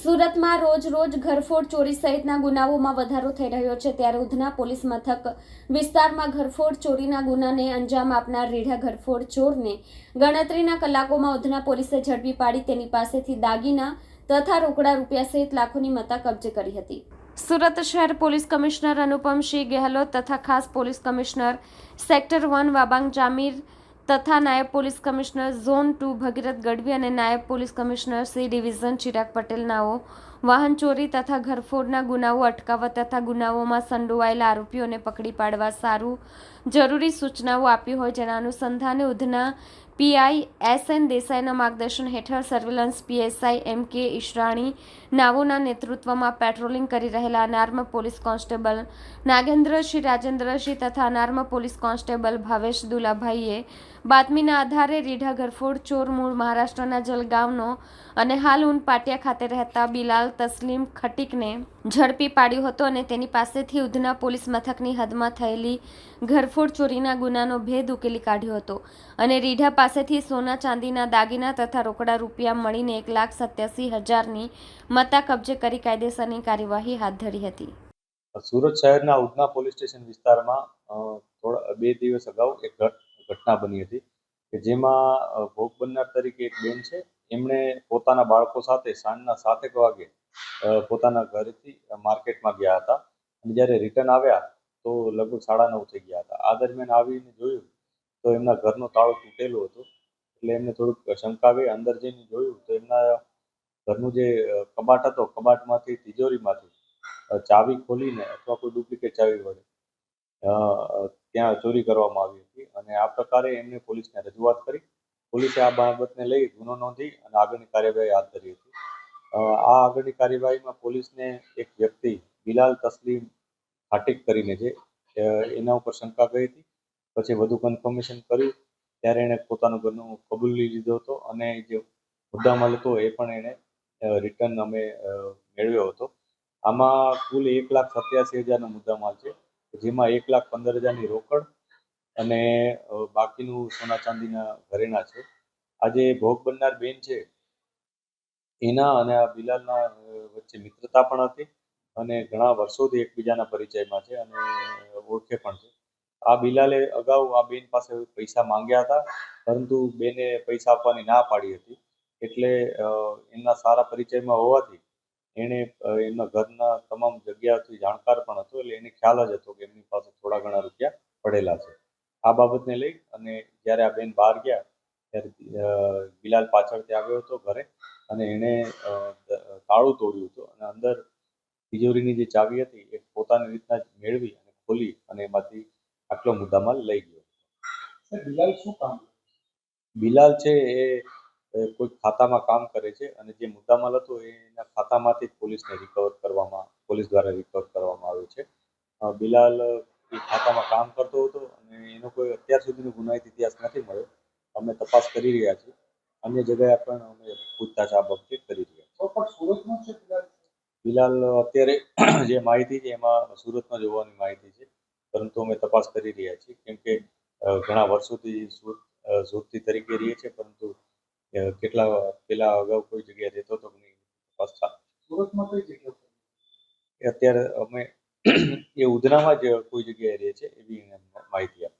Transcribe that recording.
સુરતમાં રોજ રોજ ઘરફોડ ચોરી સહિતના ગુનાઓમાં વધારો થઈ રહ્યો છે. ત્યારે ઉધના પોલીસ મથક વિસ્તારમાં ઘરફોડ ચોરીના ગુનાને અંજામ આપનાર રીઢા ઘરફોડ ચોરને ગણતરીના કલાકોમાં ઉધના પોલીસે ઝડપી પાડી તેની પાસેથી દાગીના તથા રોકડા રૂપિયા સહિત લાખોની મત્તા કબજે કરી હતી. સુરત શહેર પોલીસ કમિશનર અનુપમસિંહ ગેહલોત તથા ખાસ police commissioner sector one Wabang Jamir તથા નાયબ police commissioner zone two Bhagirath Gadhvi અને નાયબ police commissioner C division Chirag પટેલનાઓ વાહન ચોરી તથા ઘરફોડના ગુનાઓ અટકાવવા તથા ગુનાઓમાં સંડોવાયેલા આરોપીઓને પકડી પાડવા સારું જરૂરી સૂચનાઓ આપી હોય જેના અનુસંધાને ઉધના પીઆઈ એસ એન દેસાઈના માર્ગદર્શન હેઠળ સર્વેલન્સ પીએસઆઈ એમ કે ઈશરાણી નાવોના નેતૃત્વમાં પેટ્રોલિંગ કરી રહેલા unarmed police constable Nagendrasinh Rajendrasinh તથા અનાર્મ પોલીસ કોન્સ્ટેબલ ભાવેશ દુલાભાઈએ બાતમીના આધારે રીઢા ગરફોડ ચોર મૂળ મહારાષ્ટ્રના જલગાંવનો અને હાલ ઉન પાટિયા ખાતે રહેતા બિલાલ તસ્લીમ ખટીકને ઝડપી પાડ્યો હતો અને તેની પાસેથી ઉધના પોલીસ મથકની હદમાં થયેલી ઘરફોડ ચોરીના ગુનાનો ભેદ ઉકેલી કાઢ્યો હતો અને રીઢા પાસેથી સોના ચાંદીના દાગીના તથા રોકડા રૂપિયા મળીને એક લાખ સત્યાસી હજારની મત્તા કબજે કરી કાયદેસરની કાર્યવાહી હાથ ધરી હતી. સુરત શહેરના ઉધના પોલીસ સ્ટેશન વિસ્તારમાં થોડા બે દિવસ અગાઉ એક ઘટના બની હતી કે જેમાં ભોગ બનનાર તરીકે એક બેન છે. એમણે પોતાના બાળકો સાથે સાંજના સાતેક વાગે પોતાના ઘરેથી માર્કેટમાં ગયા હતા. અને જ્યારે રિટર્ન આવ્યા, તો લગભગ સાડા નવ થઈ ગયા હતા. આ દરમિયાન આવીને જોયું તો એમના ઘરનો તાળો તૂટેલો હતો. એટલે એમને થોડુંક શંકા અંદર જઈને જોયું તો એમના ઘરનું જે કબાટ હતો, કબાટમાંથી, તિજોરીમાંથી ચાવી ખોલીને અથવા કોઈ ડુપ્લિકેટ ચાવી વડે ત્યાં ચોરી કરવામાં આવી હતી. અને આ પ્રકારે એમને પોલીસને રજૂઆત કરી. પોલીસે આ બાબતને લઈ ગુનો નોંધી અને આગળની કાર્યવાહી હાથ ધરી હતી. આ આગળની કાર્યવાહીમાં પોલીસને એક વ્યક્તિ બિલાલ તસ્લીમ હાટિક કરીને છે એના ઉપર શંકા ગઈ હતી. પછી વધુ કન્ફર્મેશન કર્યું. ત્યારે એણે પોતાનું ગુનો કબૂલી લીધો હતો અને જે મુદ્દામાલ હતો એ પણ એણે રિટર્ન અમે મેળવ્યો હતો. આમાં કુલ એક લાખ સત્યાસી હજારનો મુદ્દામાલ છે, જેમાં એક લાખ પંદર હજારની રોકડ અને બાકીનું સોના ચાંદીના ઘરેણા છે. આજે ભોગ બનનાર બેન છે, એના અને આ બિલાલના વચ્ચે મિત્રતા પણ હતી અને ઘણા વર્ષોથી એકબીજાના પરિચયમાં છે અને ઓળખે પણ છે. આ બિલાલે અગાઉ આ બેન પાસે પૈસા માંગ્યા હતા, પરંતુ બેને પૈસા આપવાની ના પાડી હતી. એટલે એમના સારા પરિચયમાં હોવાથી એણે એમના ઘરના તમામ જગ્યાથી જાણકાર પણ હતો, એટલે એને ખ્યાલ જ હતો કે એમની પાસે થોડા ઘણા રૂપિયા પડેલા છે. આ બાબતને લઈ અને જ્યારે આ બેન બહાર ગયા ત્યારે બિલાલ પાછળથી આવ્યો હતો ઘરે અને એણે અ, તાળું તોડ્યું હતું અને અંદર તિજોરીની જે ચાવી હતી એ પોતાની રીતના જ મેળવી અને ખોલી અને એમાંથી આટલો મુદ્દામાલ લઈ ગયો. બિલાલ શું કામ બિલાલ છે એ કોઈ ખાતામાં કામ કરે છે અને જે મુદ્દામાલ હતો એના ખાતામાંથી પોલીસને રિકવર કરવામાં પોલીસ દ્વારા રિકવર કરવામાં આવ્યો છે. બિલાલ એ ખાતામાં કામ કરતો હતો એનો કોઈ અત્યાર સુધીનો ગુનાહિત ઇતિહાસ નથી મળ્યો. અમે તપાસ કરી રહ્યા છીએ. અન્ય જગ્યાએ પણ અમે પૂછતાછ આ બાબતે કરી રહ્યા છીએ. બિલાલ? અત્યારે જે માહિતી છે એમાં સુરતમાં જોવાની માહિતી છે. પરંતુ અમે તપાસ કરી રહ્યા છીએ. કેમ કે ઘણા વર્ષોથી સુરત સુરતી તરીકે રહીએ છીએ પરંતુ કેટલા પહેલા અગાઉ કોઈ જગ્યાએ રહેતો હતો તપાસ ચાલુ સુરતમાં કઈ જગ્યા અત્યારે અમે એ ઉધનામાં જ કોઈ જગ્યાએ રહે છે એવી માહિતી આપી